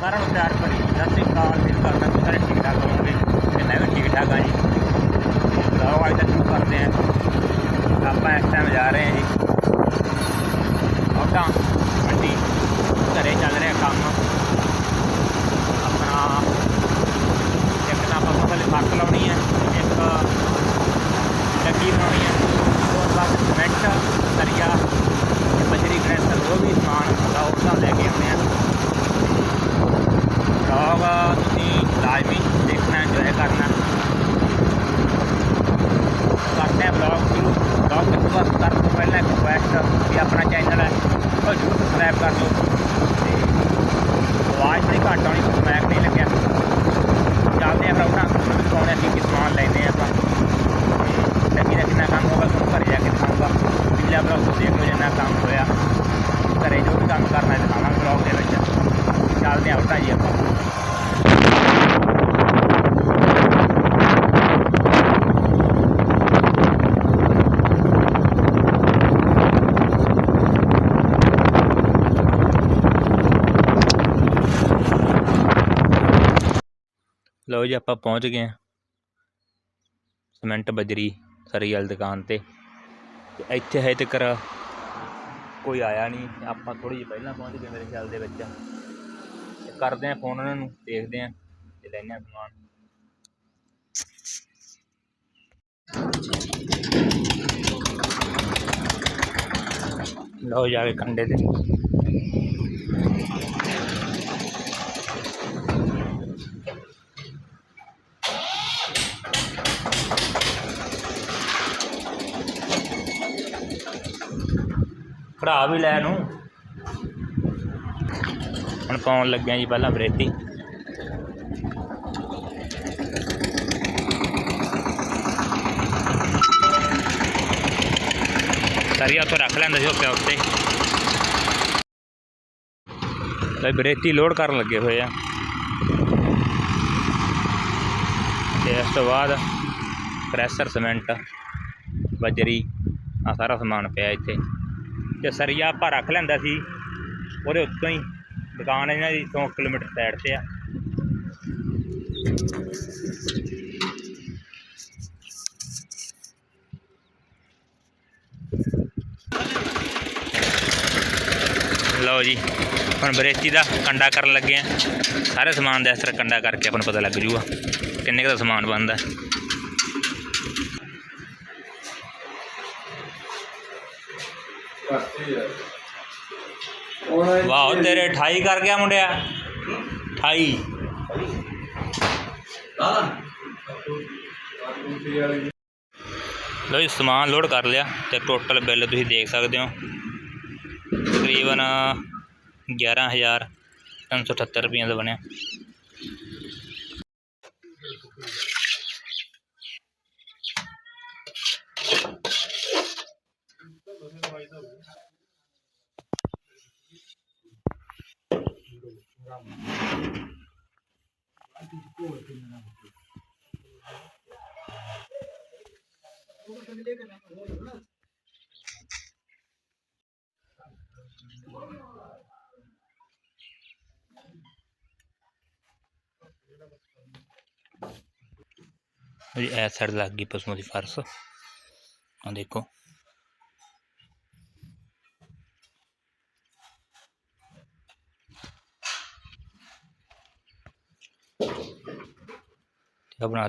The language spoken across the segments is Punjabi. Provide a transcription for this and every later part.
ਸਾਰਿਆਂ ਨੂੰ ਪਿਆਰ ਭਰੀ ਸਤਿ ਸ਼੍ਰੀ ਅਕਾਲ ਜੀ ਕਰਨਾ ਤੁਸੀਂ ਸਾਰੇ ਠੀਕ ਠਾਕ ਹੋਵੋਗੇ ਤੇ ਮੈਂ ਵੀ ਠੀਕ ਠਾਕ ਹਾਂ ਜੀ। ਲਓ ਅੱਜ ਤੱਕ ਸ਼ੁਰੂ ਕਰਦੇ ਹਾਂ। ਆਪਾਂ ਇਸ ਟਾਈਮ ਜਾ ਰਹੇ ਹਾਂ ਜੀ। ਔਟਾ ਮੰਡੀ। ਘਰੇ ਚੱਲ ਰਿਹਾ ਕੰਮ ਆਪਣਾ ਇੱਕ ਤਾਂ ਆਪਾਂ ਫਸਲ ਫੱਕ ਲਾਉਣੀ ਹੈ ਇੱਕ ਲੱਗੀ ਬਣਾਉਣੀ ਹੈ ਉਸ ਬਾਅਦ ਸਿਮੈਂਟ ਸਰੀਆ ਤੇ ਬਜਰੀ ਗ੍ਰੈਸਰ ਜੋ ਵੀ ਸਮਾਨ ਹੁੰਦਾ ਉਹ ਤਾਂ ਲੈ ਕੇ ਆਉਂਦੇ ਆ ਵਲੌਗ ਤੁਸੀਂ ਲਾਜ਼ਮੀ ਦੇਖਣਾ ਇੰਜੋਏ ਕਰਨਾ ਕਰਦੇ ਆ ਵਲੌਗ ਸ਼ੁਰੂ ਵਲੌਗ ਨੂੰ ਸ਼ੁਰੂ ਕਰਨ ਤੋਂ ਪਹਿਲਾਂ ਇੱਕ ਰਿਕੁਐਸਟ ਵੀ ਆਪਣਾ ਚੈਨਲ ਹੈ ਉਹ ਜ਼ਰੂਰ ਸਬਸਕ੍ਰਾਈਬ ਕਰ ਲਓ ਤੇ ਆਵਾਜ਼ ਬੜੀ ਘੱਟ ਆਉਣੀ ਕਿਉਂਕਿ ਮੈਕ ਨਹੀਂ ਲੱਗਿਆ ਚੱਲਦੇ ਆ ਫਿਰ ਉਹਨਾਂ ਨੂੰ ਦਿਖਾਉਣੇ ਅਸੀਂ ਕਿ ਸਮਾਨ ਲੈਂਦੇ ਆ ਆਪਾਂ ਤੇ ਲੱਗੀ ਦਾ ਕਿੰਨਾ ਕੰਮ ਹੋਗਾ ਤੁਹਾਨੂੰ ਘਰੇ ਜਾ ਕੇ ਦਿਖਾਊਂਗਾ ਪਿਛਲਾ ਵਲੌਗ ਤੋਂ ਦੇਖ ਲਓ ਜਿੰਨਾ ਕੰਮ ਹੋਇਆ ਘਰੇ ਜੋ ਵੀ ਕੰਮ ਕਰਨਾ ਹੈ ਦਿਖਾਵਾਂਗੇ ਵਲੌਗ ਦੇ ਵਿੱਚ ਚੱਲਦੇ ਆ ਉੱਟਾ ਜੀ ਆਪਾਂ ਲਓ ਜੀ ਆਪਾਂ ਪਹੁੰਚ ਗਏ ਹਾਂ। ਸਿਮੈਂਟ ਬਜਰੀ, ਸਰੀ ਵਾਲੀ ਦੁਕਾਨ ਤੇ। ਇੱਥੇ ਹਜੇ ਤੱਕ ਕੋਈ ਆਇਆ ਨਹੀਂ। ਆਪਾਂ ਥੋੜੀ ਜਿਹੀ ਪਹਿਲਾਂ ਪਹੁੰਚ ਗਏ ਮੇਰੇ ਖਿਆਲ ਦੇ ਵਿੱਚ। ਕਰਦੇ ਆ ਫੋਨ ਉਹਨਾਂ ਨੂੰ, ਦੇਖਦੇ ਆ ਤੇ ਲੈਣੇ ਆ ਸਮਾਨ। ਲਓ ਜਾ ਕੇ ਕੰਡੇ ਤੇ। ਭਰਾ ਵੀ ਲੈ ਨੂੰ ਹੁਣ ਪਾਉਣ ਲੱਗਿਆ ਜੀ ਪਹਿਲਾਂ ਬਰੇਤੀ। ਸਰੀਆ ਉੱਥੇ ਰੱਖ ਲੈਂਦਾ ਸੀ ਉੱਤੇ ਉੱਤੇ। ਲੈ ਬਰੇਤੀ ਲੋਡ ਕਰਨ ਲੱਗੇ ਹੋਏ ਆ। ਤੇ ਇਸ ਤੋਂ ਬਾਅਦ ਪ੍ਰੈਸ਼ਰ, ਸਿਮੈਂਟ, ਬਜਰੀ ਆ ਸਾਰਾ ਸਮਾਨ ਪਿਆ ਇੱਥੇ। ਤੇ ਸਰੀਆ ਆਪਾਂ ਰੱਖ ਲੈਂਦਾ ਸੀ। ਉਹਦੇ ਉੱਤੋਂ ਹੀ ਦੁਕਾਨ ਇਹਨਾਂ ਦੀ 100 ਕਿਲੋਮੀਟਰ ਸਾਈਡ ਤੇ ਆ। ਲਓ ਜੀ, ਹੁਣ ਬਰੇਤੀ ਦਾ ਕੰਡਾ ਕਰਨ ਲੱਗੇ ਆ। ਸਾਰੇ ਸਮਾਨ ਦਾ ਇਸ ਤਰ੍ਹਾਂ ਕੰਡਾ ਕਰਕੇ ਆਪਾਂ ਨੂੰ ਪਤਾ ਲੱਗ ਜੂਗਾ। ਕਿੰਨੇ ਕੁ ਦਾ ਸਮਾਨ ਬਣਦਾ। ਵਾਹ ਤੇਰੇ 28 ਕਰ ਗਿਆ ਮੁੰਡਿਆ। 28 ਲਓ ਜੀ, ਸਮਾਨ ਲੋਡ ਕਰ ਲਿਆ ਤੇ ਟੋਟਲ ਬਿੱਲ ਤੁਸੀਂ ਦੇਖ ਸਕਦੇ ਹੋ। ਤਕਰੀਬਨ 11378 ਰੁਪਏ ਦਾ ਬਣਿਆ। ਇਹ ਸਾਈਡ ਲੱਗ ਗਈ ਪਸ਼ੂਆਂ ਦੀ ਫਰਸ। ਆ ਦੇਖੋ। ਤੇ ਆਹ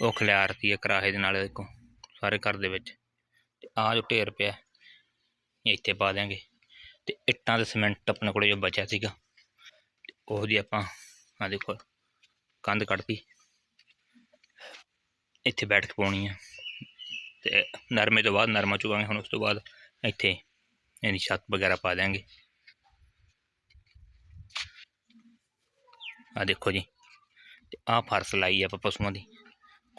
ਉਹ ਖਿਲਾਰਤੀ ਹੈ ਕਰਾਹੇ ਦੇ ਨਾਲ ਦੇਖੋ, ਸਾਰੇ ਘਰ ਦੇ ਵਿੱਚ। ਤੇ ਆਹ ਜੋ ਢੇਰ ਪਿਆ ਇੱਥੇ ਪਾ ਦਿਆਂਗੇ। ਤੇ ਇੱਟਾਂ ਤੇ ਸੀਮੈਂਟ ਆਪਣੇ ਕੋਲੇ ਜੋ ਬਚਿਆ ਸੀਗਾ, ਤੇ ਉਹਦੀ ਆਪਾਂ ਆ ਦੇਖੋ, ਕੰਧ ਕੱਢਤੀ। ਇੱਥੇ ਬੈਠ ਕੇ ਪਾਉਣੀ ਆ। ਤੇ ਨਰਮੇ ਤੋਂ ਬਾਅਦ ਨਰਮਾ ਚੁਗਾਂਗੇ, ਹੁਣ ਉਸ ਤੋਂ ਬਾਅਦ ਇੱਥੇ ਇਹਦੀ ਛੱਤ ਵਗੈਰਾ ਪਾ ਦਿਆਂਗੇ। ਆ ਦੇਖੋ ਜੀ, ਤੇ ਆਹ ਫਰਸ਼ ਲਾਈ ਆ ਆਪਾਂ ਪਸ਼ੂਆਂ ਦੀ।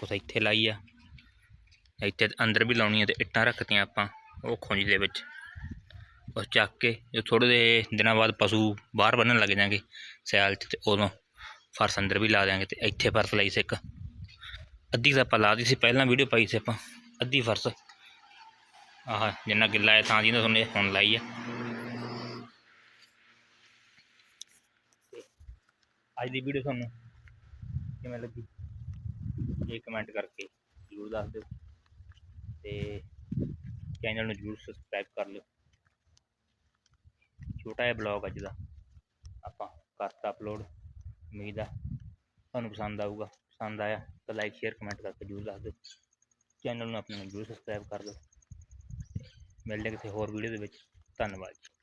ਕੁਛ ਇੱਥੇ ਲਾਈ ਆ। ਇੱਥੇ ਅੰਦਰ ਵੀ ਲਾਉਣੀ ਆ ਤੇ ਇੱਟਾਂ ਰੱਖਤੀਆਂ ਆਪਾਂ, ਉਹ ਖੁੰਝ ਦੇ ਵਿੱਚ। ਉਸ ਚੱਕ ਕੇ ਜੋ ਥੋੜੇ ਦੇ ਦਿਨਾਂ ਬਾਅਦ ਪਸ਼ੂ ਬਾਹਰ ਬੰਨਣ ਲੱਗ ਜਾਣਗੇ ਸਿਆਲ 'ਚ ਤੇ ਉਦੋਂ ਫਰਸ਼ ਅੰਦਰ ਵੀ ਲਾ ਦਿਆਂਗੇ ਤੇ ਇੱਥੇ ਫਰਸ਼ ਲਈ ਸੀ ਇੱਕ। ਅੱਧੀ ਤਾਂ ਆਪਾਂ ਲਾ ਦੀ ਸੀ, ਪਹਿਲਾਂ ਵੀਡੀਓ ਪਾਈ ਸੀ ਆਪਾਂ, ਅੱਧੀ ਫਰਸ਼। ਆਹ, ਜਿੰਨਾ ਗਿੱਲਾ ਹੈ ਤਾਂ ਜੀ ਤੁਹਾਨੂੰ ਹੁਣ ਲਾਈ ਆ। ਅੱਜ ਦੀ ਵੀਡੀਓ ਤੁਹਾਨੂੰ ਕਿਵੇਂ ਲੱਗੀ? ਇਹ ਕਮੈਂਟ ਕਰਕੇ ਜ਼ਰੂਰ ਦੱਸ ਦਿਓ ਤੇ ਚੈਨਲ ਨੂੰ ਜ਼ਰੂਰ ਸਬਸਕ੍ਰਾਈਬ ਕਰ ਲਿਓ। ਛੋਟਾ ਜਿਹਾ ਬਲੌਗ ਅੱਜ ਦਾ ਆਪਾਂ ਕਰਤਾ ਅਪਲੋਡ ਉਮੀਦ ਆ ਤੁਹਾਨੂੰ ਪਸੰਦ ਆਊਗਾ। ਪਸੰਦ ਆਇਆ ਤਾਂ ਲਾਈਕ ਸ਼ੇਅਰ ਕਮੈਂਟ ਕਰਕੇ ਜ਼ਰੂਰ ਦੱਸ ਦਿਓ। ਚੈਨਲ ਨੂੰ ਆਪਣੇ ਨੂੰ ਜ਼ਰੂਰ ਸਬਸਕ੍ਰਾਈਬ ਕਰ ਦਿਓ। ਮਿਲਦੇ ਹਾਂ ਕਿਸੇ ਹੋਰ ਵੀਡੀਓ ਦੇ ਵਿੱਚ। ਧੰਨਵਾਦ ਜੀ।